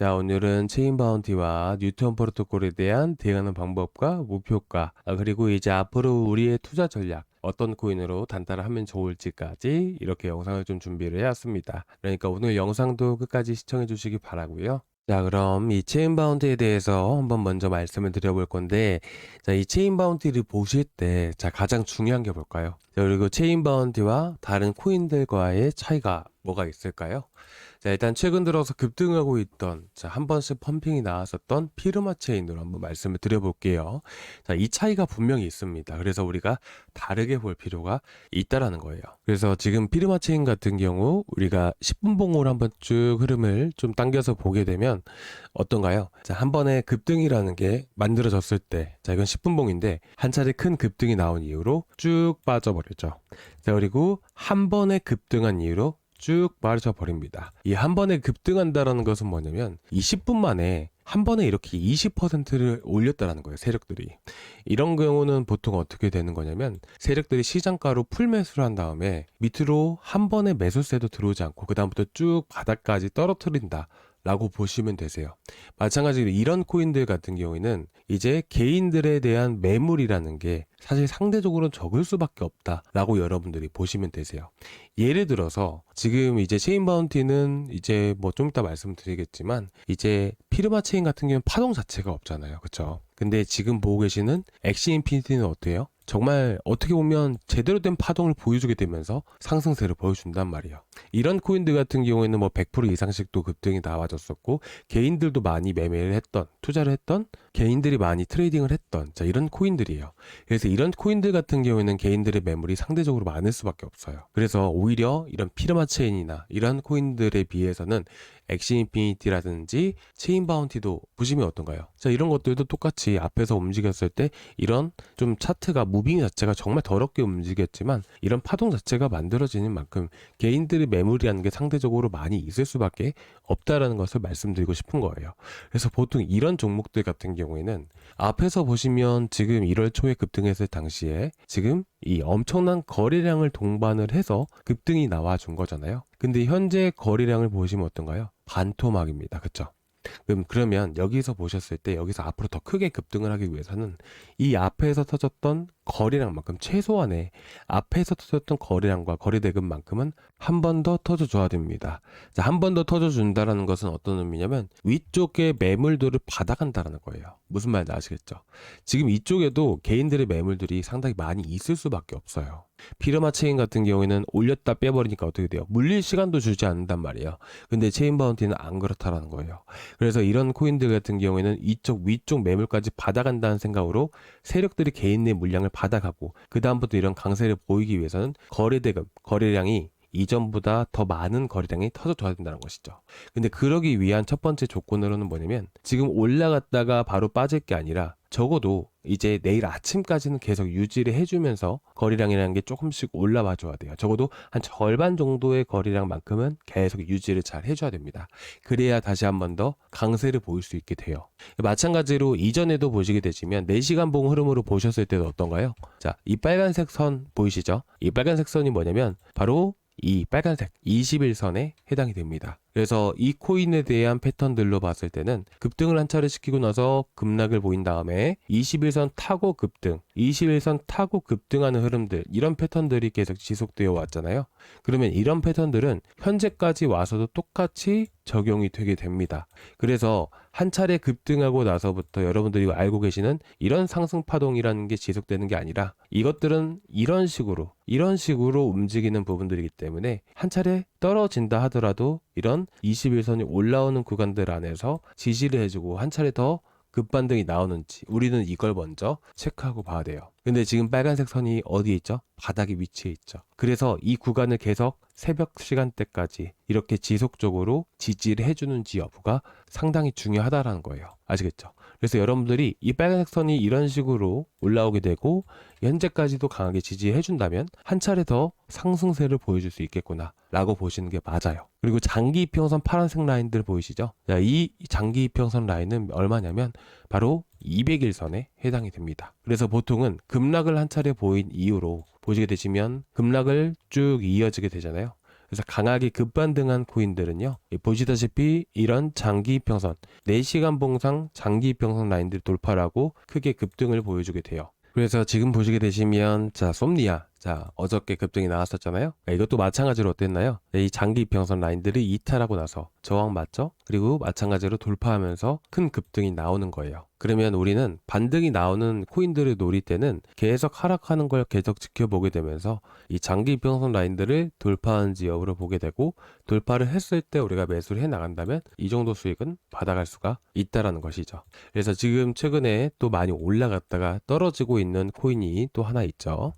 자, 오늘은 체인 바운티와 뉴턴 프로토콜에 대한 대응하는 방법과 목표가, 아, 그리고 이제 앞으로 우리의 투자 전략, 어떤 코인으로 단타를 하면 좋을지까지 이렇게 영상을 좀 준비를 해왔습니다. 그러니까 오늘 영상도 끝까지 시청해 주시기 바라고요. 자, 그럼 이 체인 바운티에 대해서 한번 먼저 말씀을 드려볼 건데, 자, 이 체인 바운티를 보실 때, 자, 가장 중요한 게 뭘까요? 자, 그리고 체인 바운티와 다른 코인들과의 차이가 뭐가 있을까요? 자, 일단 최근 들어서 급등하고 있던, 자, 한 번씩 펌핑이 나왔었던 피르마 체인으로 한번 말씀을 드려볼게요. 자, 이 차이가 분명히 있습니다. 그래서 우리가 다르게 볼 필요가 있다라는 거예요. 그래서 지금 피르마 체인 같은 경우 우리가 10분 봉으로 한번 쭉 흐름을 좀 당겨서 보게 되면 어떤가요? 자, 한 번에 급등이라는 게 만들어졌을 때, 자, 이건 10분 봉인데 한 차례 큰 급등이 나온 이후로 쭉 빠져버렸죠. 자, 그리고 한 번에 급등한 이후로 쭉 빠져 버립니다. 이 한 번에 급등한다라는 것은 뭐냐면 이 10분 만에 한 번에 이렇게 20%를 올렸다라는 거예요, 세력들이. 이런 경우는 보통 어떻게 되는 거냐면 세력들이 시장가로 풀매수를 한 다음에 밑으로 한 번에 매수세도 들어오지 않고 그다음부터 쭉 바닥까지 떨어뜨린다. 라고 보시면 되세요. 마찬가지로 이런 코인들 같은 경우에는 이제 개인들에 대한 매물이라는 게 사실 상대적으로 적을 수밖에 없다라고 여러분들이 보시면 되세요. 예를 들어서 지금 이제 체인 바운티는 이제 뭐 좀 이따 말씀드리겠지만 이제 피르마 체인 같은 경우는 파동 자체가 없잖아요. 그렇죠? 근데 지금 보고 계시는 엑시 인피니티는 어때요? 정말 어떻게 보면 제대로 된 파동을 보여주게 되면서 상승세를 보여준단 말이에요. 이런 코인들 같은 경우에는 뭐 100% 이상씩 또 급등이 나와줬었고 개인들도 많이 매매를 했던 투자를 했던 개인들이 많이 트레이딩을 했던 자 이런 코인들이에요. 그래서 이런 코인들 같은 경우에는 개인들의 매물이 상대적으로 많을 수밖에 없어요. 그래서 오히려 이런 피르마 체인이나 이런 코인들에 비해서는 엑시 인피니티라든지 체인 바운티도 보시면 어떤가요? 자 이런 것들도 똑같이 앞에서 움직였을 때 이런 좀 차트가 무빙 자체가 정말 더럽게 움직였지만 이런 파동 자체가 만들어지는 만큼 개인들의 매물이라는 게 상대적으로 많이 있을 수밖에 없다라는 것을 말씀드리고 싶은 거예요. 그래서 보통 이런 종목들 같은 경우에는 앞에서 보시면 지금 1월 초에 급등했을 당시에 지금 이 엄청난 거래량을 동반을 해서 급등이 나와 준 거잖아요. 근데 현재 거래량을 보시면 어떤가요? 반토막입니다. 그쵸? 그럼 그러면 여기서 보셨을 때 여기서 앞으로 더 크게 급등을 하기 위해서는 이 앞에서 터졌던 거래량만큼 최소한의 앞에서 터졌던 거래량과 거래 대금만큼은 한 번 더 터져줘야 됩니다. 자, 한 번 더 터져준다라는 것은 어떤 의미냐면 위쪽에 매물들을 받아간다라는 거예요. 무슨 말인지 아시겠죠? 지금 이쪽에도 개인들의 매물들이 상당히 많이 있을 수밖에 없어요. 피르마 체인 같은 경우에는 올렸다 빼버리니까 어떻게 돼요? 물릴 시간도 주지 않는단 말이에요. 근데 체인 바운티는 안 그렇다라는 거예요. 그래서 이런 코인들 같은 경우에는 이쪽 위쪽 매물까지 받아간다는 생각으로 세력들이 개인의 물량을 받아가고 그 다음부터 이런 강세를 보이기 위해서는 거래 대금, 거래량이 이전보다 더 많은 거래량이 터져줘야 된다는 것이죠. 근데 그러기 위한 첫 번째 조건으로는 뭐냐면 지금 올라갔다가 바로 빠질 게 아니라 적어도 이제 내일 아침까지는 계속 유지를 해주면서 거래량이라는 게 조금씩 올라와 줘야 돼요. 적어도 한 절반 정도의 거래량만큼은 계속 유지를 잘 해줘야 됩니다. 그래야 다시 한 번 더 강세를 보일 수 있게 돼요. 마찬가지로 이전에도 보시게 되시면 4시간 봉 흐름으로 보셨을 때도 어떤가요? 자, 이 빨간색 선 보이시죠? 이 빨간색 선이 뭐냐면 바로 이 빨간색 21선에 해당이 됩니다. 그래서 이 코인에 대한 패턴들로 봤을 때는 급등을 한 차례 시키고 나서 급락을 보인 다음에 21선 타고 급등, 21선 타고 급등하는 흐름들 이런 패턴들이 계속 지속되어 왔잖아요. 그러면 이런 패턴들은 현재까지 와서도 똑같이 적용이 되게 됩니다. 그래서 한 차례 급등하고 나서부터 여러분들이 알고 계시는 이런 상승 파동이라는 게 지속되는 게 아니라 이것들은 이런 식으로 이런 식으로 움직이는 부분들이기 때문에 한 차례 떨어진다 하더라도 이런 21선이 올라오는 구간들 안에서 지지를 해주고 한 차례 더 급반등이 나오는지 우리는 이걸 먼저 체크하고 봐야 돼요. 근데 지금 빨간색 선이 어디에 있죠? 바닥에 위치해 있죠. 그래서 이 구간을 계속 새벽 시간대까지 이렇게 지속적으로 지지를 해주는지 여부가 상당히 중요하다라는 거예요. 아시겠죠? 그래서 여러분들이 이 빨간색 선이 이런 식으로 올라오게 되고 현재까지도 강하게 지지해 준다면 한 차례 더 상승세를 보여줄 수 있겠구나 라고 보시는 게 맞아요. 그리고 장기 이평선 파란색 라인들 보이시죠? 자, 이 장기 이평선 라인은 얼마냐면 바로 200일선에 해당이 됩니다. 그래서 보통은 급락을 한 차례 보인 이후로 보시게 되시면 급락을 쭉 이어지게 되잖아요. 그래서 강하게 급반등한 코인들은요. 이 보시다시피 이런 장기 이평선, 4시간 봉상 장기 이평선 라인들 돌파를 하고 크게 급등을 보여주게 돼요. 그래서 지금 보시게 되시면 자 솜니아 자 어저께 급등이 나왔었잖아요. 네, 이것도 마찬가지로 어땠나요? 네, 이 장기 이평선 라인들이 이탈하고 나서 저항 맞죠? 그리고 마찬가지로 돌파하면서 큰 급등이 나오는 거예요. 그러면 우리는 반등이 나오는 코인들을 노릴 때는 계속 하락하는 걸 계속 지켜보게 되면서 이 장기 이평선 라인들을 돌파하는지 여부를 보게 되고 돌파를 했을 때 우리가 매수를 해 나간다면 이 정도 수익은 받아갈 수가 있다라는 것이죠. 그래서 지금 최근에 또 많이 올라갔다가 떨어지고 있는 코인이 또 하나 있죠.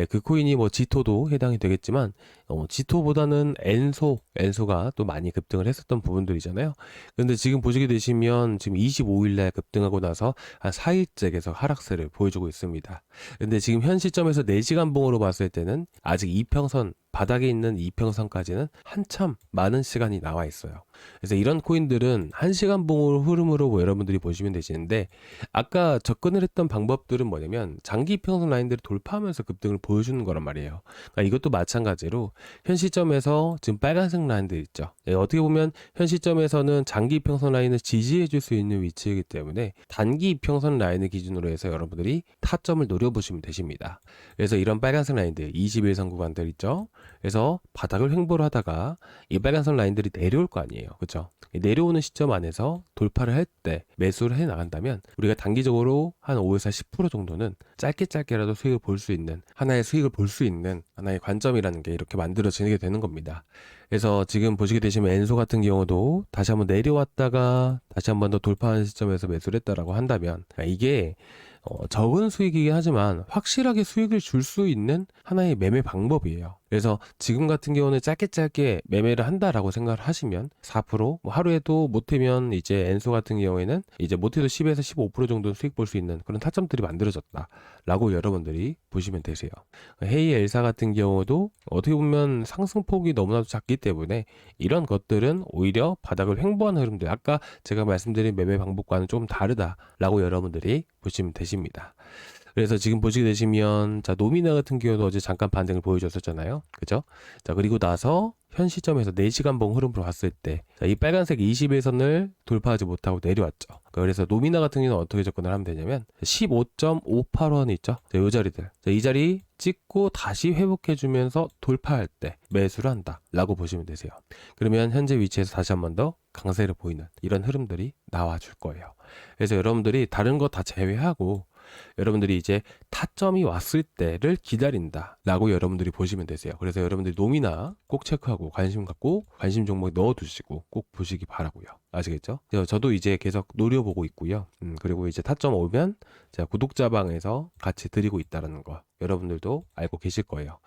예, 그 코인이 뭐 지토도 해당이 되겠지만 어, 지토보다는 엔소, 엔소가 또 많이 급등을 했었던 부분들이잖아요. 근데 지금 보시게 되시면 지금 25일 날 급등하고 나서 한 4일째 계속 하락세를 보여주고 있습니다. 근데 지금 현 시점에서 4시간 봉으로 봤을 때는 아직 이평선 바닥에 있는 이평선까지는 한참 많은 시간이 나와 있어요. 그래서 이런 코인들은 1시간 봉으로 흐름으로 뭐 여러분들이 보시면 되시는데 아까 접근을 했던 방법들은 뭐냐면 장기 이평선 라인들을 돌파하면서 급등을 보여주는 거란 말이에요. 그러니까 이것도 마찬가지로 현 시점에서 지금 빨간색 라인들 있죠. 예, 어떻게 보면 현 시점에서는 장기 이평선 라인을 지지해 줄 수 있는 위치이기 때문에 단기 이평선 라인을 기준으로 해서 여러분들이 타점을 노려보시면 되십니다. 그래서 이런 빨간색 라인들 21선 구간들 있죠. 그래서 바닥을 횡보를 하다가 이 빨간선 라인들이 내려올 거 아니에요. 그죠? 내려오는 시점 안에서 돌파를 할 때 매수를 해 나간다면 우리가 단기적으로 한 5에서 10% 정도는 짧게 짧게라도 수익을 볼 수 있는 하나의 수익을 볼 수 있는 하나의 관점이라는 게 이렇게 만들어지게 되는 겁니다. 그래서 지금 보시게 되시면 엔소 같은 경우도 다시 한번 내려왔다가 다시 한번 더 돌파하는 시점에서 매수를 했다라고 한다면 이게 어, 적은 수익이긴 하지만 확실하게 수익을 줄 수 있는 하나의 매매 방법이에요. 그래서 지금 같은 경우는 짧게 짧게 매매를 한다라고 생각을 하시면 4%뭐 하루에도 못하면 이제 엔소 같은 경우에는 이제 못해도 10에서 15% 정도 수익 볼 수 있는 그런 타점들이 만들어졌다 라고 여러분들이 보시면 되세요. 헤이 엘사 같은 경우도 어떻게 보면 상승폭이 너무나도 작기 때문에 이런 것들은 오히려 바닥을 횡보하는 흐름들 아까 제가 말씀드린 매매 방법과는 좀 다르다라고 여러분들이 보시면 되십니다. 그래서 지금 보시게 되시면 자 노미나 같은 경우도 어제 잠깐 반등을 보여줬었잖아요. 그죠? 자 그리고 나서 현 시점에서 4시간 봉 흐름으로 봤을 때 이 빨간색 21선을 돌파하지 못하고 내려왔죠. 그래서 노미나 같은 경우는 어떻게 접근을 하면 되냐면 15.58원 있죠. 자, 이 자리들. 자, 이 자리 찍고 다시 회복해주면서 돌파할 때 매수를 한다 라고 보시면 되세요. 그러면 현재 위치에서 다시 한 번 더 강세를 보이는 이런 흐름들이 나와줄 거예요. 그래서 여러분들이 다른 거 다 제외하고 여러분들이 이제 타점이 왔을 때를 기다린다라고 여러분들이 보시면 되세요. 그래서 여러분들이 노미나 꼭 체크하고 관심 갖고 관심 종목 넣어두시고 꼭 보시기 바라고요. 아시겠죠? 저도 이제 계속 노려보고 있고요. 음, 그리고 이제 타점 오면 제가 구독자방에서 같이 드리고 있다는 거 여러분들도 알고 계실 거예요.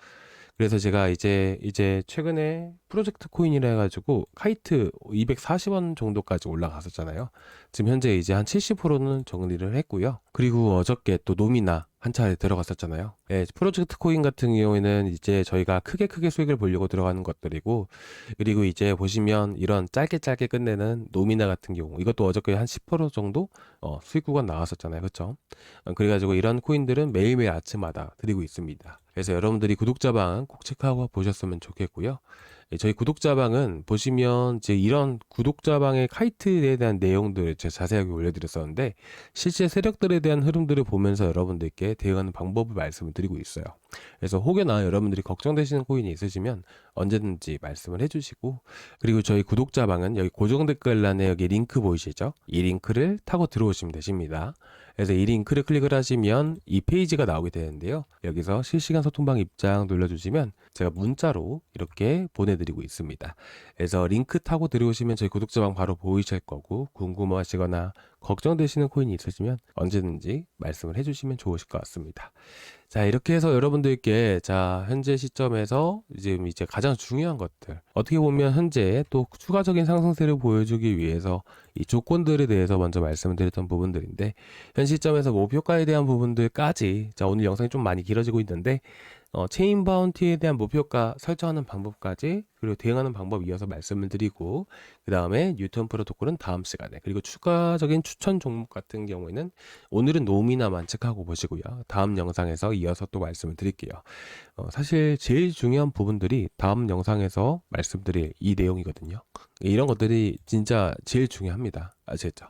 그래서 제가 이제 이제 최근에 프로젝트 코인이라 해가지고 카이트 240원 정도까지 올라갔었잖아요. 지금 현재 이제 한 70%는 정리를 했고요. 그리고 어저께 또 노미나 한 차례 들어갔었잖아요. 예, 프로젝트 코인 같은 경우에는 이제 저희가 크게 크게 수익을 보려고 들어가는 것들이고, 그리고 이제 보시면 이런 짧게 짧게 끝내는 노미나 같은 경우, 이것도 어저께 한 10% 정도 어, 수익 구간 나왔었잖아요. 어, 그래가지고 이런 코인들은 매일매일 아침마다 드리고 있습니다. 그래서 여러분들이 구독자방 꼭 체크하고 보셨으면 좋겠고요. 예, 저희 구독자방은 보시면 이제 이런 구독자방의 카이트에 대한 내용들을 제가 자세하게 올려드렸었는데 실제 세력들에 대한 흐름들을 보면서 여러분들께 대응하는 방법을 말씀을 드리고 있어요. 그래서 혹여나 여러분들이 걱정되시는 코인이 있으시면 언제든지 말씀을 해주시고 그리고 저희 구독자방은 여기 고정 댓글란에 여기 링크 보이시죠? 이 링크를 타고 들어오시면 되십니다. 그래서 이 링크를 클릭을 하시면 이 페이지가 나오게 되는데요. 여기서 실시간 소통방 입장 눌러주시면 제가 문자로 이렇게 보내드리고 있습니다. 그래서 링크 타고 들어오시면 저희 구독자방 바로 보이실 거고 궁금하시거나 걱정되시는 코인이 있으시면 언제든지 말씀을 해주시면 좋으실 것 같습니다. 자, 이렇게 해서 여러분들께 자, 현재 시점에서 지금 이제 가장 중요한 것들 어떻게 보면 현재 또 추가적인 상승세를 보여주기 위해서 이 조건들에 대해서 먼저 말씀을 드렸던 부분들인데 현 시점에서 목표가에 대한 부분들까지 자, 오늘 영상이 좀 많이 길어지고 있는데 어, 체인 바운티에 대한 목표가 설정하는 방법까지 그리고 대응하는 방법 이어서 말씀을 드리고 그 다음에 뉴턴 프로토콜은 다음 시간에 그리고 추가적인 추천 종목 같은 경우에는 오늘은 노미나만 체크하고 보시고요. 다음 영상에서 이어서 또 말씀을 드릴게요. 어, 사실 제일 중요한 부분들이 다음 영상에서 말씀드릴 이 내용이거든요. 이런 것들이 진짜 제일 중요합니다. 아시겠죠?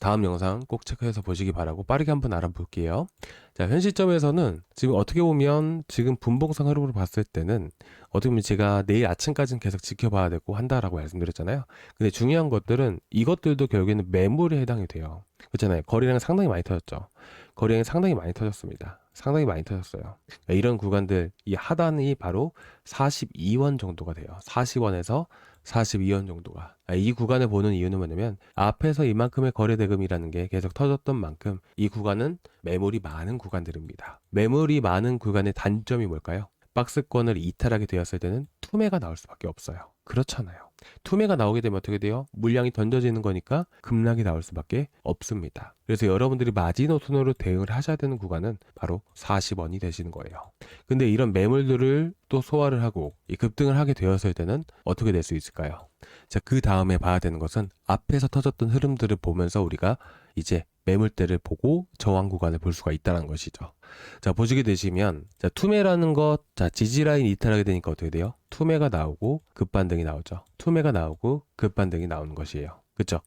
다음 영상 꼭 체크해서 보시기 바라고 빠르게 한번 알아볼게요. 자, 현 시점에서는 지금 어떻게 보면 지금 분봉상 흐름으로 봤을 때는 어떻게 보면 제가 내일 아침까지는 계속 지켜봐야 되고 한다라고 말씀드렸잖아요. 근데 중요한 것들은 이것들도 결국에는 매물에 해당이 돼요. 그렇잖아요. 거래량 상당히 많이 터졌죠. 거래량이 상당히 많이 터졌습니다. 상당히 많이 터졌어요. 그러니까 이런 구간들 이 하단이 바로 42원 정도가 돼요. 40원에서 42원 정도가. 아, 이 구간을 보는 이유는 뭐냐면 앞에서 이만큼의 거래 대금이라는 게 계속 터졌던 만큼 이 구간은 매물이 많은 구간들입니다. 매물이 많은 구간의 단점이 뭘까요? 박스권을 이탈하게 되었을 때는 투매가 나올 수밖에 없어요. 그렇잖아요. 투매가 나오게 되면 어떻게 돼요? 물량이 던져지는 거니까 급락이 나올 수밖에 없습니다. 그래서 여러분들이 마지노선으로 대응을 하셔야 되는 구간은 바로 40원이 되시는 거예요. 근데 이런 매물들을 또 소화를 하고 이 급등을 하게 되었을 때는 어떻게 될 수 있을까요? 자, 그 다음에 봐야 되는 것은 앞에서 터졌던 흐름들을 보면서 우리가 이제 매물대를 보고 저항 구간을 볼 수가 있다는 것이죠. 자, 보시게 되시면, 자, 투매라는 것, 자, 지지라인 이탈하게 되니까 어떻게 돼요? 투매가 나오고 급반등이 나오죠. 투매가 나오고 급반등이 나오는 것이에요. 그쵸?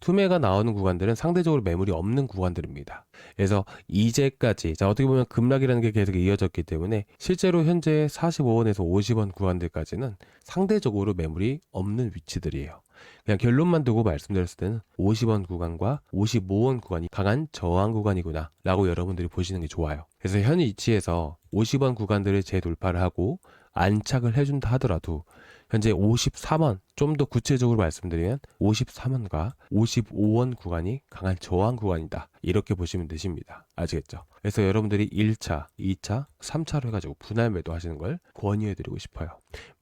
투매가 나오는 구간들은 상대적으로 매물이 없는 구간들입니다. 그래서 이제까지, 자, 어떻게 보면 급락이라는 게 계속 이어졌기 때문에 실제로 현재 45원에서 50원 구간들까지는 상대적으로 매물이 없는 위치들이에요. 그냥 결론만 두고 말씀드렸을 때는 50원 구간과 55원 구간이 강한 저항 구간이구나 라고 여러분들이 보시는 게 좋아요. 그래서 현 위치에서 50원 구간들을 재돌파를 하고 안착을 해준다 하더라도 현재 53원 좀 더 구체적으로 말씀드리면 53원과 55원 구간이 강한 저항 구간이다. 이렇게 보시면 되십니다. 아시겠죠? 그래서 여러분들이 1차 2차 3차로 해가지고 분할 매도 하시는 걸 권유해 드리고 싶어요.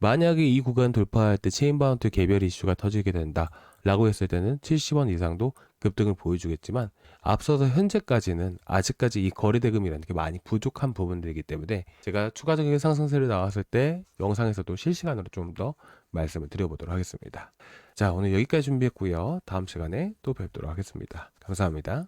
만약에 이 구간 돌파할 때 체인바운트 개별 이슈가 터지게 된다 라고 했을 때는 70원 이상도 급등을 보여주겠지만 앞서서 현재까지는 아직까지 이 거래 대금이라는 게 많이 부족한 부분들이기 때문에 제가 추가적인 상승세를 나왔을 때 영상에서도 실시간으로 좀 더 말씀을 드려보도록 하겠습니다. 자, 오늘 여기까지 준비했고요. 다음 시간에 또 뵙도록 하겠습니다. 감사합니다.